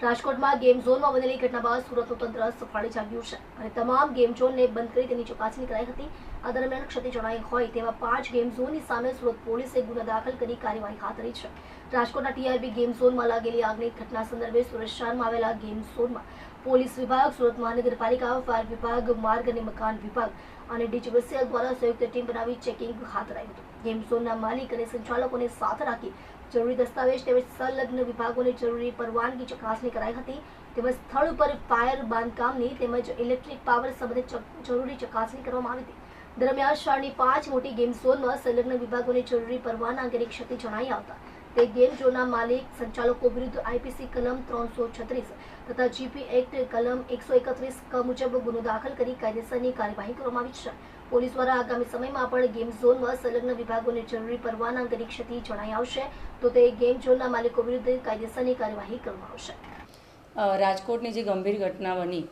રાજકોટમાં ગેમ ઝોનમાં બનેલી ઘટના બાદ સુરતનું તંત્ર સફાળે જાગ્યું છે અને તમામ ગેમ ઝોનને બંધ કરી તેની ચકાસણી કરાઈ હતી. આ દરમિયાન ક્ષતિ જણાઈ હોય તેવા પાંચ ગેમ ઝોનની સામે સુરત પોલીસે ગુનો દાખલ કરી કાર્યવાહી હાથ ધરી છે. રાજકોટના ટીઆરબી ગેમ ઝોનમાં લાગેલી આગની ઘટના સંદર્ભે સુરત શહેરમાં આવેલા ગેમ ઝોનમાં પોલીસ વિભાગ, સુરત મહાનગરપાલિકા, ફાયર વિભાગ, માર્ગ અને મકાન વિભાગ અને ડીજીવીસીએલ દ્વારા સંયુક્ત ટીમ બનાવી ચેકિંગ હાથ ધરાયું હતું. ગેમ ઝોનના માલિક અને સંચાલકોને સાથે રાખી જરૂરી દસ્તાવેજ તેમજ સંલગ્ન વિભાગોને જરૂરી પરવાનગી ચકાસણી કરાઈ હતી. તેમજ સ્થળ ઉપર ફાયર બાંધકામની તેમજ ઇલેક્ટ્રિક પાવર સંબંધિત જરૂરી ચકાસણી કરવામાં આવી હતી. દરમિયાન શહેરની પાંચ મોટી ગેમ ઝોનમાં સંલગ્ન વિભાગોને જરૂરી પરવાના અંગેની ક્ષતિ જણાઈ આવતા તે ગેમ ઝોનના માલિક સંચાલકો વિરુદ્ધ આઈપીસી કલમ ત્રણસો છત્રીસ તથા જીપી એક્ટ કલમ એકસો એકત્રીસ ક મુજબ ગુનો દાખલ કરી કાયદેસરની કાર્યવાહી કરવામાં આવી છે. પોલીસ દ્વારા આગામી સમયમાં પણ ગેમ ઝોનમાં સંલગ્ન વિભાગોને જરૂરી પરવાના અંગેની ક્ષતિ જણાઈ આવશે. તો તે ગેમ ઝોનના માલિકો વિરુદ્ધ કાયદેસરની કાર્યવાહી કરવામાં આવશે. રાજકોટની જે ગંભીર ઘટના બની,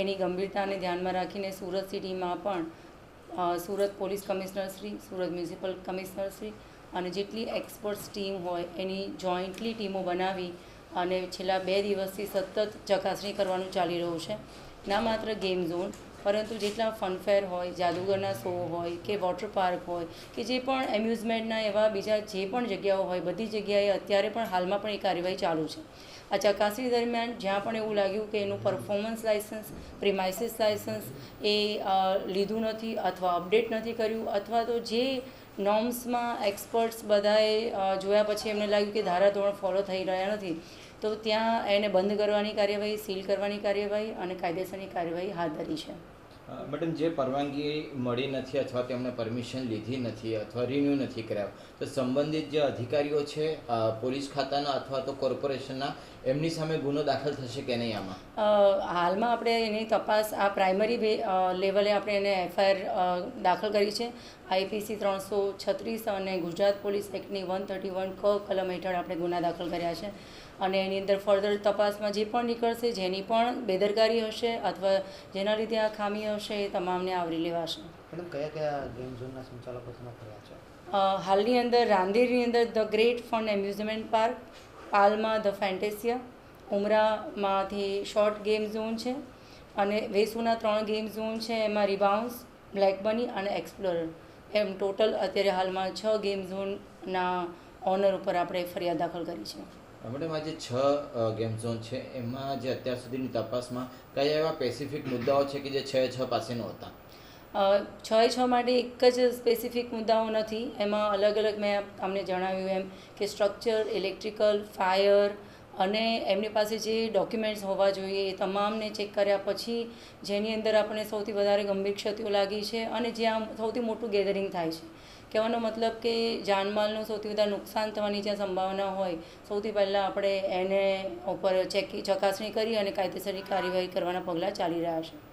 એની ગંભીરતાને ધ્યાનમાં રાખીને સુરત સિટીમાં પણ Surat police commissioner Shri, Surat municipal commissioner Shri અને જેટલી એક્સપર્ટ્સ ટીમ હોય, એની જોઈન્ટલી ટીમો બનાવી અને છેલ્લા બે દિવસથી સતત ચકાસણી કરવાનું ચાલી રહ્યું છે. ના માત્ર ગેમ ઝોન પરંતુ જેટલા ફનફેર હોય, જાદુગરના શો હોય કે વોટર પાર્ક હોય કે જે પણ એમ્યુઝમેન્ટના એવા બીજા જે પણ જગ્યાઓ હોય, બધી જગ્યાએ અત્યારે પણ હાલમાં પણ એ કાર્યવાહી ચાલુ છે. આ ચકાસણી દરમિયાન જ્યાં પણ એવું લાગ્યું કે એનું પરફોર્મન્સ લાઇસન્સ પ્રિમાઇસિસ લાઇસન્સ એ લીધું નથી અથવા અપડેટ નથી કર્યું અથવા તો જે નોર્મ્સમાં એક્સપર્ટ્સ બધાએ જોયા પછી એમને લાગ્યું કે ધારાધોરણ ફોલો થઈ રહ્યા નથી. તો ત્યાં એને બંધ કરવાની કાર્યવાહી, સીલ કરવાની કાર્યવાહી અને કાયદેસરની કાર્યવાહી હાથ ધરી છે. મેડમ, જે પરવાનગી મળી નથી અથવા તેમણે પરમિશન લીધી નથી અથવા રિન્યૂ નથી કરાવ્યો, તો સંબંધિત જે અધિકારીઓ છે પોલીસ ખાતાના અથવા તો કોર્પોરેશનના, એમની સામે ગુનો દાખલ થશે કે નહીં આમાં? હાલમાં આપણે એની તપાસ આ પ્રાઇમરી લેવલે આપણે એને એફઆઈઆર દાખલ કરી છે. આઈપીસી ત્રણસો છત્રીસ અને ગુજરાત પોલીસ એક્ટની વન થર્ટી વન ક કલમ હેઠળ આપણે ગુના દાખલ કર્યા છે. અને એની અંદર ફર્ધર તપાસમાં જે પણ નીકળશે, જેની પણ બેદરકારી હશે અથવા જેના લીધે આ ખામી હશે એ તમામને આવરી લેવાશે. મેડમ કયા કયા ગેમ ઝોનના સંચાલકો તમે કર્યા છો? હાલની અંદર રાંદેરની અંદર the great fun amusement park પાલમાં the ફેન્ટેસિયા ઉમરામાંથી શોર્ટ ગેમ ઝોન છે અને વેસુના ત્રણ ગેમ ઝોન છે એમાં રિબાઉન્સ બ્લેક બની અને એક્સપ્લોરર. એમ ટોટલ અત્યારે હાલમાં છ ગેમ ઝોનના ઓનર ઉપર આપણે ફરિયાદ દાખલ કરી છે. મેડમ આજે છ ગેમ ઝોન છે, એમાં જે અત્યાર સુધીની તપાસમાં કયા એવા સ્પેસિફિક મુદ્દાઓ છે કે જે છ છ પાસે નહોતા છ છ માટે એક જ સ્પેસિફિક મુદ્દાઓ નથી. એમાં અલગ અલગ મેં તમને જણાવ્યું એમ કે સ્ટ્રક્ચર ઇલેક્ટ્રિકલ ફાયર અને એમની પાસે જે ડોક્યુમેન્ટ્સ હોવા જોઈએ એ તમામને ચેક કર્યા પછી જેની અંદર આપણને સૌથી વધારે ગંભીર ક્ષતિઓ લાગી છે અને જ્યાં સૌથી મોટું ગેધરિંગ થાય છે. કહેવાનો મતલબ કે જાનમાલનું સૌથી વધારે નુકસાન થવાની જ્યાં સંભાવના હોય, સૌથી પહેલાં આપણે એને ઉપર ચેકી ચકાસણી કરી અને કાયદેસરની કાર્યવાહી કરવાના પગલાં ચાલી રહ્યા છે.